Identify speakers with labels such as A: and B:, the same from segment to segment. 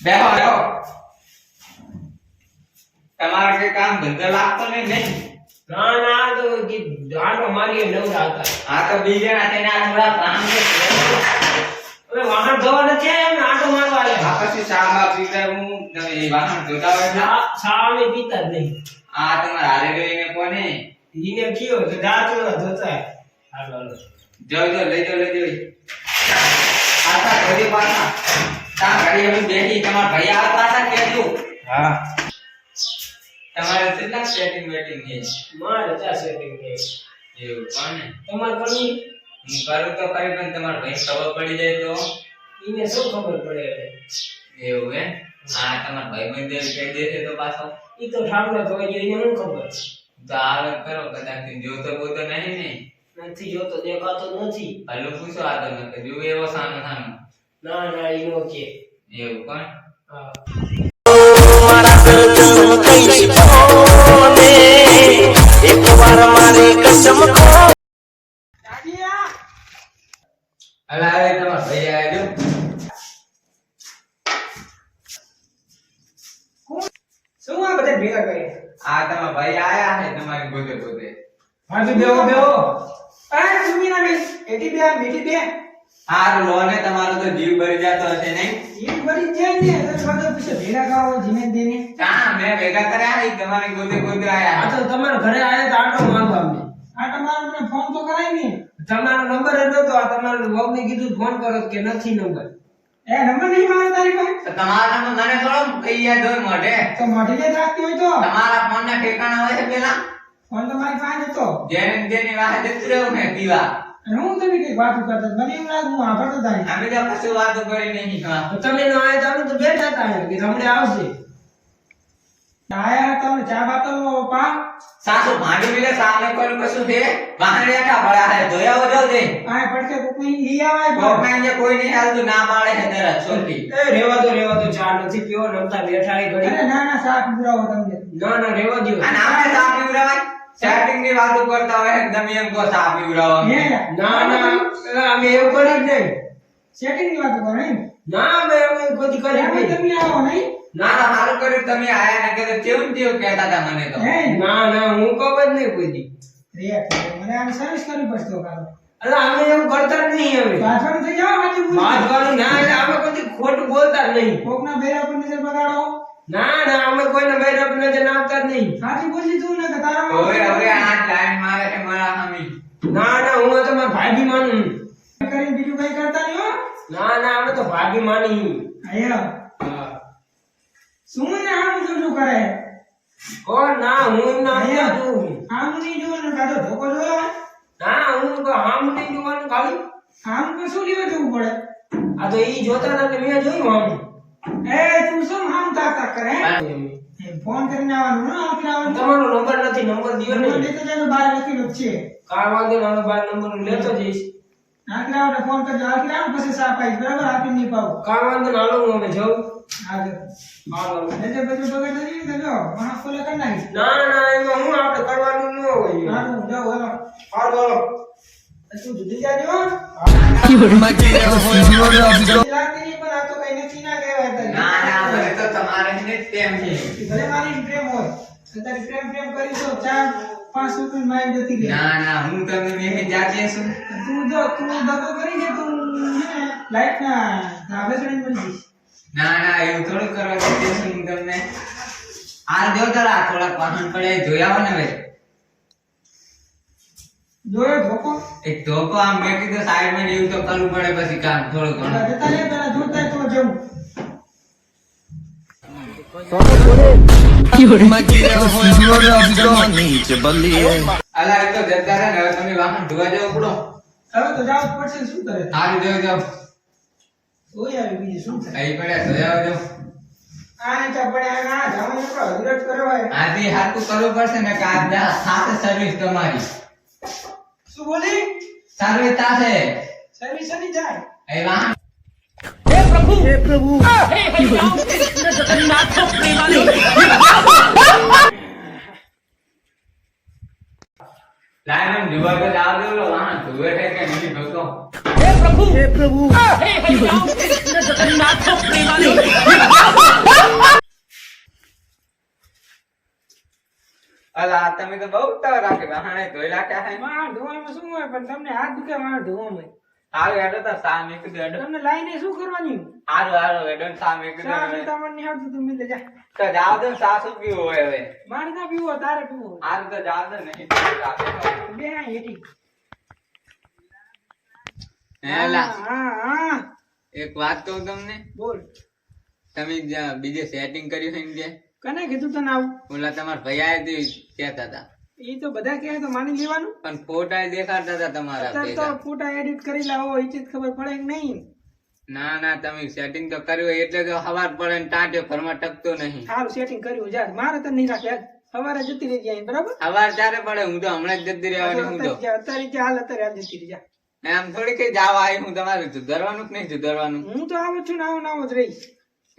A: બેહો બેહો. તમારે કઈ કામ ધંધો લાગતો નહીં નહીં
B: ના ના તો કી- આટો મારીએ નવરા હતા
A: આ તો બીજા ના તેને આ થોડા કામ છે.
B: હવે વાહન ધોવા નથી આવ્યા ને આટો મારવા
A: આ
B: આવ્યા
A: પછી શામાં પીવડાય હું તમે એ વાહન જોતા હોય ને
B: શા- શાળાને પીતા જ નહીં.
A: આ તમારા હારે જોઈને કોને?
B: ઈને કયો કે દાંત ના ધોતા. હાલો હાલો.
A: જોઈ જો લઈ જો લઈ જો પાછા ઘરે પાછા. તા ઘરે હું બેઠી તમારા ભાઈ આ પાછા કેજો
B: હા.
A: તમારે કેટલા સેટિંગ વેટિંગ છે?
B: મારે ચા સેટિંગ છે.
A: એવું કોને
B: તમારે કરવી?
A: હું કરું તો કરી પણ તમાર ભાઈ ખબર પડી જાય તો?
B: ઈને શું ખબર પડે
A: એવું હે હા તમાર ભાઈ મંદિર કહી દેશે તો પાછો.
B: ઈ તો ઠામડો ધોઈ ગયો એને શું ખબર?
A: તો આ કરો કદાચ જોતો બોતો નહીં ને.
B: નથી જોતો દેખાતો નથી.
A: હલો પૂછો આ તમે કે એવો સામે સામે.
B: ના ના ઈ નો કે.
A: એવું પણ
B: હા.
C: મારા કસમ કહીશ કોને એક વાર મારી કસમ ખો
A: અલા તમારા ભાઈ આવ્યો
B: શું આ બધા ભેગા કરે
A: આ તમારા ભાઈ આયા ને તમારી પોતે પોતે
B: હાજુ આ સુમી ના બે મીઠી બે
A: હાર લો ને તમારો તો જીવ ભરી જતો હશે નહીં
B: જીવ ભરી જાય ને? તો બધું પછી ભેગા કાવો જીને દેને
A: કા મે ભેગા કર્યા છે તમારી ગોતે
B: આ
A: આયા.
B: તો તમારે ઘરે આયા તો આટો માંગો અમને આટો મારો ફોન તો કરાય ને તમારો નંબર હતો તો આ તમારો વહુ ને કીધું ફોન કરો કે નથી નંબર. એ નંબર નહીં મારો તારી પાસે?
A: તો તમારા નંબર મને થોડો કઈ યાદ હોય મોઢે
B: તો મોઢે જે રાખતી હોય તો.
A: તમારા ફોન ના ઠેકાણા હોય છે પેલા?
B: ફોન તો મારી પાસે હતો.
A: જેને જેની વાહે જતું રહેવું ને પીવા
B: હું તમે કઈ વાત કરતા મને એમ લાગે હું આભાર તો થાય
A: અમે તો કશું વાત કરી નહીં
B: તમે ન આયા તમે તો બેઠા હતા કે તમને આવશે. આયા તમે ચા બાતો પા
A: સાસુ ભાંડી મિલે સામે કોઈ કશું દે વાહન રેખા ભળા હે જોયા હો જાવ દે
B: આય પડકે કોઈ લઈ આવાય
A: કોકના જે કોઈ નહીં હાલતું. ના પાડે હે તરત છોટી
B: એ રેવા દો રેવા દો ચા નથી પીવો રમતા બેઠા ઘડી
D: ના ના શાક પુરાવો તમને.
B: ના ના રેવા દો
A: અને આપણે સાપ પીવડાવાય? સેટિંગની વાતો કરતા હોય એકદમ એમ કો સાપ પીવડાવો
D: હે
B: ના ના એ અમે એવું કરી જ નહીં
D: સેટિંગની વાત કરો નહીં
B: ના અમે અમે કોઈ કરી જ
D: એમાં
B: નહીં
D: તમે આવો નહીં
A: ના ના સારું કર્યું તમે આયા ને કે કેવું ને કેવું કહેતા હતા મને તો
D: હે
B: ના ના હું કહું જ નહીં કોઈ દી
D: રે મને આને સર્વિસ કરવી પડશે તો કાલો
B: અરે અમે એવું કરતા જ નહીં અમે
D: પાછળ થઈ જાઓ હાજી બોલ
B: વાંચવાનું ના એટલે અમે કોઈ દી ખોટું બોલતા જ નહીં
D: કોકના બેરા પર નજર બગાડો
B: ના ના અમે કોઈને બૈરા પર નજર નાખતા જ નહીં
D: હાજી બોલી તું ને કે તારા
A: હવે હવે આ ટાઈમ મારે છે મારા સામે
B: ના ના હું તો મારા ભાગી માનું
D: કરીને બીજું કઈ કરતા નહીં હો.
B: ના ના અમે તો ભાગી માની
D: આયા. શું ને આમ જો જો કરે?
B: ઓ ના હું ના છું
D: આમ નહીં જોવાનું કાઢો ધોકો જોયો
B: ના હું તો આમ નહીં જોવાનું ખાલી
D: આમ તો શું લેવા જવું પડે?
B: આ તો ઈ જોતા હતા કે મેં જોયું આમ
D: એ તું શું આમ તાક તાક કરે? ફોન કરીને આવવાનું ના આવતી આવવાનું.
B: તમારો નંબર નથી નંબર દિયો
D: નંબર લેતો જાય તો બહાર લખેલું છે.
B: કાર વાગે મારો બાર નંબર લેતો જઈશ.
D: આખી રાવને ફોન કરજો. આખી રાવ પછી સાફ આવી બરાબર? આપી નહીં પાવ
B: કાર વાગે નહીં હાલો હું હવે જાઉં.
D: આગળ
B: હાલો.
D: એટલે બધું બગડ નથી તો જો કરી નાખીશ.
B: ના ના એમાં હું આપણે કરવાનું ન હોય.
D: જાઓ હાલો.
B: હાલો હાલો.
D: તું જુદી જાજો તો
A: તેમ છે.
D: ભલે મારી પ્રેમ હોય તારી પ્રેમ પ્રેમ કરી તો ચાર પાંચ રૂપિયા મારી જતી રહે.
A: ના ના હું તમને મેં જાતે છું
D: તું જો તું દગો કરી દે તું લાઈટ ના ધાબે ચડીને મળી જઈશ.
A: ના ના એવું થોડું કરવા જાતે છું હું તમને. હાલ જો તરા થોડાક વાહન પડે જોયા આવો ને ભાઈ
D: જોયો ધોકો?
A: એક ધોકો આમ મેં કીધું સાઈડમાં એવું તો કરવું પડે પછી કામ થોડું ઘણું.
D: જતા રે પેલા જોતા તો જવું.
A: અલા એ તો જતા રહે ને હવે તમે વાહન ધોવા જાવ પડો
D: હવે તો જાવ પડશે શું કરે
A: હારું જાવ જાવ
D: ઓય આવી બીજું શું થાય
A: અહીં પડ્યા ધોયા જાવ
D: આ નીચે પડે ના જવાનું તો હજરત કરો
A: આથી હાથું કરવું પડશે ને કે સાથે સર્વિસ તમારી
D: શું બોલી
A: સર્વિસ થાશે
D: સર્વિસ જાય
A: એ વાહન હે પ્રભુ. લાયન નિવા કે
C: આવ અલા
A: તમે તો બહુ તવ રાખે વાહણે ધોઈ રાખ્યા હે.
D: માં ધોવામાં શું હોય? પણ તમને હાથ દુખે માં ધોવામાં?
A: હારું હેડો તો સા મેકી દો
D: તમને લાઈને શું કરવાની?
A: હારું હારું હેડો ને સા મેકી દો
D: ચા
A: હવે.
D: પીતા મને નહીં આવતું તું મિલે જા.
A: તો જાવ દો ને સા હોય હવે.
D: મારે ના પીવો તારે પીવો
A: હારું તો જાવ દો નહીં પીવું તો આપે.
D: બે આ હેઠી.
A: હે
D: હા
A: એક વાત કહું તમને?
D: બોલ.
A: તમે બીજે સેટિંગ કર્યું છે ને જે
D: કને કીધું તને આવું?
A: ઓલા તમારા ભૈયા કેતા કહેતા હતા.
D: એ તો બધા કહે તો માની લેવાનું.
A: પણ ફોટા દેખાડતા હતા તમારા
D: અત્યારે તો ફોટા એડિટ કરી લાવો એ ચીજ ખબર પડે કે નહીં?
A: ના ના તમે સેટિંગ તો કર્યું એટલે તો હવાર પડે ને ટાંટ્યો ઘરમાં ટકતો નહીં.
D: સારું સેટિંગ કર્યું જા મારે તો નહીં રાખે સવારે જતી રહી જાય બરાબર?
A: હવાર ત્યારે પડે હું તો હમણાં જ જતી રહેવાની હું તો.
D: અત્યારે હાલ અત્યારે હાલ જતી રહી જા.
A: એમ થોડી કઈ જવા આવી હું તમારે સુધારવાનું કે નહીં સુધારવાનું
D: હું તો આવું છું ને આવો ને આવો જ રહીશ.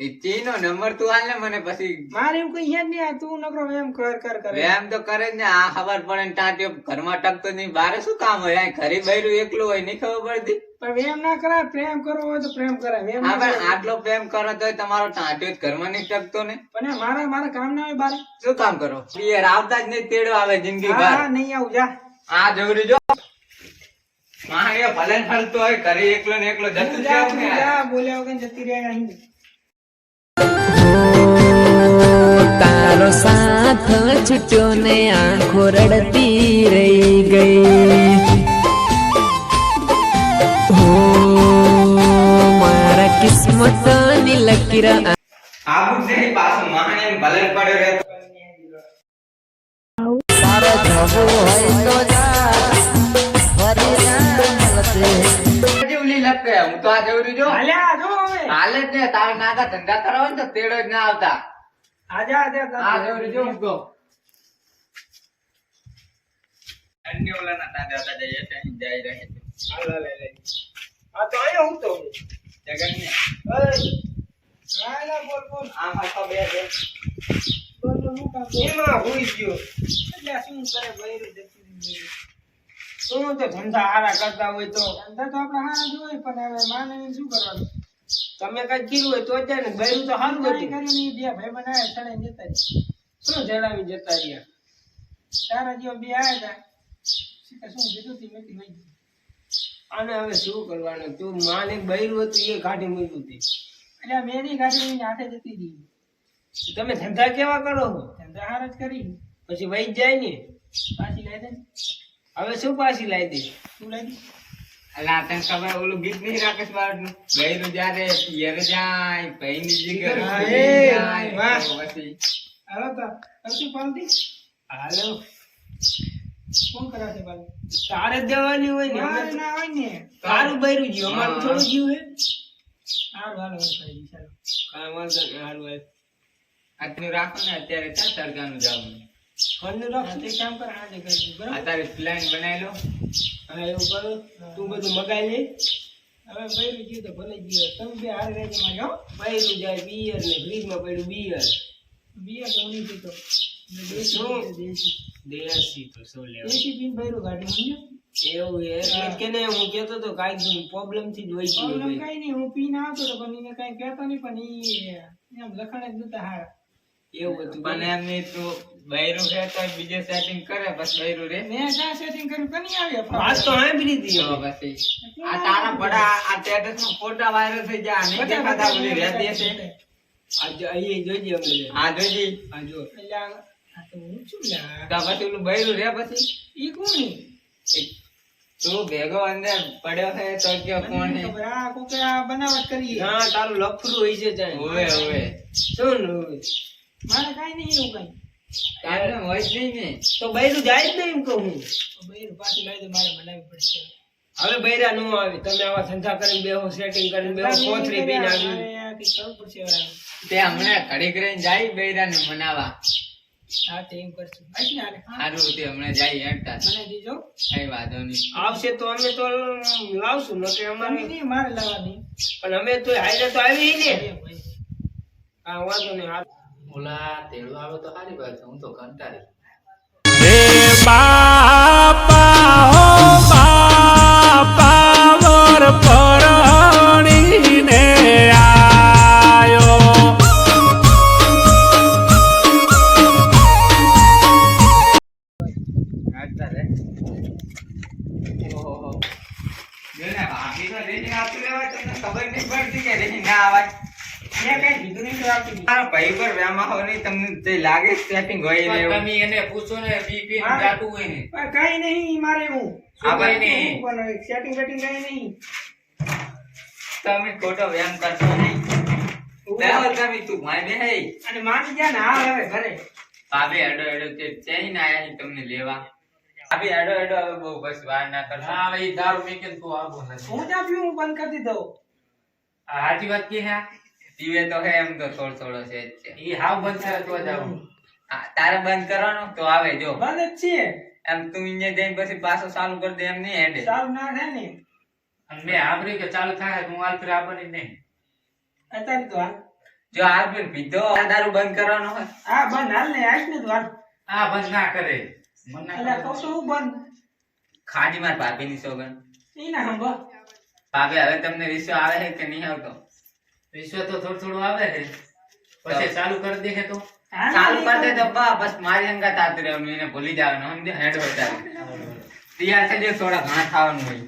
A: એ ચી નંબર તું હાલ ને મને પછી.
D: મારે એવું કઈ યાદ નહીં તું નકરો એમ કર કર કર.
A: એમ તો કરે જ ને આ ખબર પડે ને ટાંટ્યો ઘરમાં ટકતો નહીં બારે શું કામ હોય? આ ઘરે બૈરું એકલું હોય નહીં ખબર પડતી?
D: પણ એમ ના કરાય પ્રેમ કરવો હોય તો પ્રેમ કરાય એમ
A: હા પણ આટલો પ્રેમ કરો તો તમારો ટાંટ્યો ઘરમાં નહીં ટકતો ને.
D: પણ મારા મારા કામ ના હોય બારે.
A: શું કામ કરો? પિયર આવતા જ નહીં તેડો આવે જિંદગી
D: હા નહીં આવું જા.
A: આ જવરી જો. મારે ભલે ફરતો હોય ઘરે એકલો ને એકલો જતું
D: તું
A: જ
D: જા
A: રહેવું
D: તું
A: ને.
D: જા બોલ્યા વગર જતી રહ્યા અહીં.
C: તારો સાથ છૂટ્યો ને આંખો રડતી રહી ગઈ. હો મારા કિસ્મતની લકીર
A: આવું જ નહીં પાછું મહાને એમ ભલે ને પડ્યો રહેતો
C: તારો જવો હોય તો જા ફરી ના
A: જેવલી લપકે હું તો આ જવરી જો
D: હાલે જો હવે.
A: હાલે જ ને તારા નાગા ધંધા કરવા ને તો તેડો જ ના આવતા.
D: આજા આજા
A: આ જવરી જો મૂકો અન્ય ઓલાના તાજા હતા જઈએ અહીં જાય રહે છે
D: હાલ હાલ હાલ. આ તો અહીંયા હું તો
A: જગન ને
D: હા ના બોલ બોલ.
A: આમ હરખો બે છે.
D: બોલ બોલ હું કામ.
B: એમાં હુઈ ગયો.
D: એટલે આ શું કરે બૈરું રહી.
B: શું તો ધંધા હારા કરતા હોય તો?
D: ધંધા તો આપણે હારા જ હોય પણ હવે માને શું કરવાનું?
B: તમે કઈ કીધું હોય તો જ જાય ને બૈરું તો સારું હતું.
D: કર્યું ઈ બે ભાઈ બનાવ્યા ચડાઈને જતા.
B: શું જણાવી જતા રહ્યા?
D: તારા જેવા બે આવ્યા હતા. શું કીધું તી? મેં કીધું અને
B: આને હવે શું કરવાનું? તું માન બૈરું હતું એ કાઢી મૂક્યું હતી
D: એટલે મેં મેરી કાઢી મૂકીને હાથે જતી હતી.
B: તમે ધંધા કેવા કરો
D: ધંધા હાર જ કરી.
B: પછી વહી જાય ને?
D: પાછી લાવી દે
B: હવે શું પાછી લાવી દે
D: તું લાવી દે
A: અલા તને ખબર ઓલું ગીત નહીં રાકેશ બારનું ગયરું જ્યારે પિયર જાય ભાઈની જીગર
D: હા,
A: ખુલી
D: એ,
A: જાય,
D: વાહ.
A: તો પછી?
D: હાલો તો કશું પાલતી
B: હાલો.
D: કોણ કરાશે પાલતી
B: તારે દેવાની હોય ને
D: મારે ના હોય ને.
B: તારું બૈરું જીવ અમારું થોડું જીવ હે.
D: હાલો હું કરી દઈશ હાલો.
B: હાલ.
A: આજનું રાખો ને અત્યારે ચાર તરગાનું જવાનું
B: ફોનનું
D: હા, તે કામ કર હાજે કરી દઉં, બરાબર?
A: અત્યારે પ્લાન બનાવી લો
B: હા એવું કરો તું બધું મગાઈ લે.
D: હવે બૈરું જીવ તો ભલે જીવ તમે બે હારે રહેજો મારી હો.
B: બૈરું જાય બિયર ને ફ્રીજમાં પડ્યું બિયર.
D: બિયર તો નહીં પીતો દેશી દેશી.
B: દેશી તો શું લેવા
D: દેશી પીને બૈરું કાઢ્યું સમજ્યો?
B: એવું એટલે કે ને હું કેતો તો કાંઈક પ્રોબ્લેમથી જ
D: પ્રોબ્લેમ. કઈ નહીં હું પીને આવતો તો પણ એને કઈ કહેતો નહીં પણ ઈ એમ લખાણ જ નતા હારા.
B: એવું હતું.
A: પણ એમ તો બૈરું છે તો બીજે સેટિંગ કરે બસ બૈરું રે
D: મેં ક્યાં સેટિંગ કર્યું કની આવ્યા.
B: વાત તો હે
A: તો
B: હવે.
A: પછી આ તારા બડા આ સ્ટેટસ નો ફોટા વાયરલ થઈ જાય નહીં દેખાતા ઓલી રહેતી હશે
B: આજે અહીં જોજે અમને.
A: હા જોજી.
B: હા જો.
D: એટલે આ- તો હું છું લ્યા.
A: તો પછી ઓલું બૈરું રે પછી?
D: ઈ કોણ
A: તું ભેગો અંદર પડ્યો છે તો કે કોણ છે?
D: ખબર, આ કોકે આ બનાવટ કરી
B: હા તારું લફરું હોય છે જાય
A: ઓવે ઓવે.
B: શું
D: મારે કાઈ નહીં એવું કાંઈ.
A: તારે હોય જ નહીં ને
B: તો બૈરું જાય જ નહીં એમ કહું
D: બૈરું પાછી લઈ દે, મારે બનાવવી પડશે.
B: હવે બૈરા નો આવે તમે આવા ધંધા કરીને બેહો સેટિંગ કરીને બેહો કોથળી પીને આવી
D: આ કંઈક કરવું પડશે હવે.
A: તે હમણાં ઘડીક રહીને જાય બૈરાને મનાવા
D: હા, તે એમ કરશું. હાચી ને હાલે? હા,
A: સારું તે હમણાં જાય હેડતા
D: બનાવી દેજો.
A: કઈ વાંધો નહીં
B: આવશે તો અમે તો લાવશું ન કે અમારે
D: નહીં, મારે લાવવાની.
B: પણ અમે તો હાઈડે તો આવી ને હા વાંધો નહીં.
A: ઓલા તેડું આવે
E: બાપા હો બાપા વર પરણીને
D: આપી દીધું.
A: મારા ભાઈ પર વ્યામાં હોય નહીં તમને જે લાગે સેટિંગ હોય ને એવું.
F: તમે એને પૂછો ને બીપી. જાતું હોય ને.
D: પણ કઈ નહીં મારે હું
A: આ ભાઈ
F: નહીં?
D: પણ સેટિંગ સેટિંગ કઈ નહીં.
A: તમે ખોટો વ્યામ કરશો નહીં. બરાબર તમે તું માય બે હે.
D: અને માની ગયા ને હવે ઘરે.
A: ભાભી એડો એડો તે ચઈને આયા તમને લેવા. ભાભી એડો એડો હવે બહુ બસ વાર ના કરશો.
F: હા ભાઈ દારૂ મેકે તું આવો નથી
D: હું જા પીવું બંધ કરી દીધો.
F: હાજી વાત કે હે?
A: પીવે તો હે એમ તો થોડો થોડો છે જ છે.
F: ઈ હાવ બંધ થાય તો જ આવું.
A: હા, તારે બંધ કરવાનો તો આવે જો.
D: બંધ જ છીએ.
A: એમ તું અહીંયા જઈને પછી પાછો ચાલુ કરી દે એમ નહીં હેડે.
D: સારું ના થાય ને.
F: અને મેં સાંભળ્યું કે ચાલુ થાય તો હું હાલ ફેર આવવાની જ નહીં.
D: અત્યારે તો હાલ.
A: જો હાલ પેલ પીધો આ દારૂ બંધ કરવાનો હોય.
D: હા બંધ. હાલ ને આવીશ ને તો હાલ.
F: આ બંધ ના કરે. મને ના
D: એટલે
F: કરે.
D: કહું છું બંધ?
A: ખાડી માર ભાભીની સોગન
D: ઈ ના હંબો
A: ભાભી હવે તમને વિશ્વ આવે છે કે નહીં આવતો?
F: વિશ્વ તો થોડું થોડું આવે ને પછી ચાલુ. કરી દેખે તો?
A: ચાલુ કરી દે
D: તો-
A: બસ મારી અંગત આતું રહેવાનું એને ભૂલી જવાનું સમજ્યો હેડ વધારે તૈયાર થઈ જાય થોડા ઘણા ખાવાનું હોય.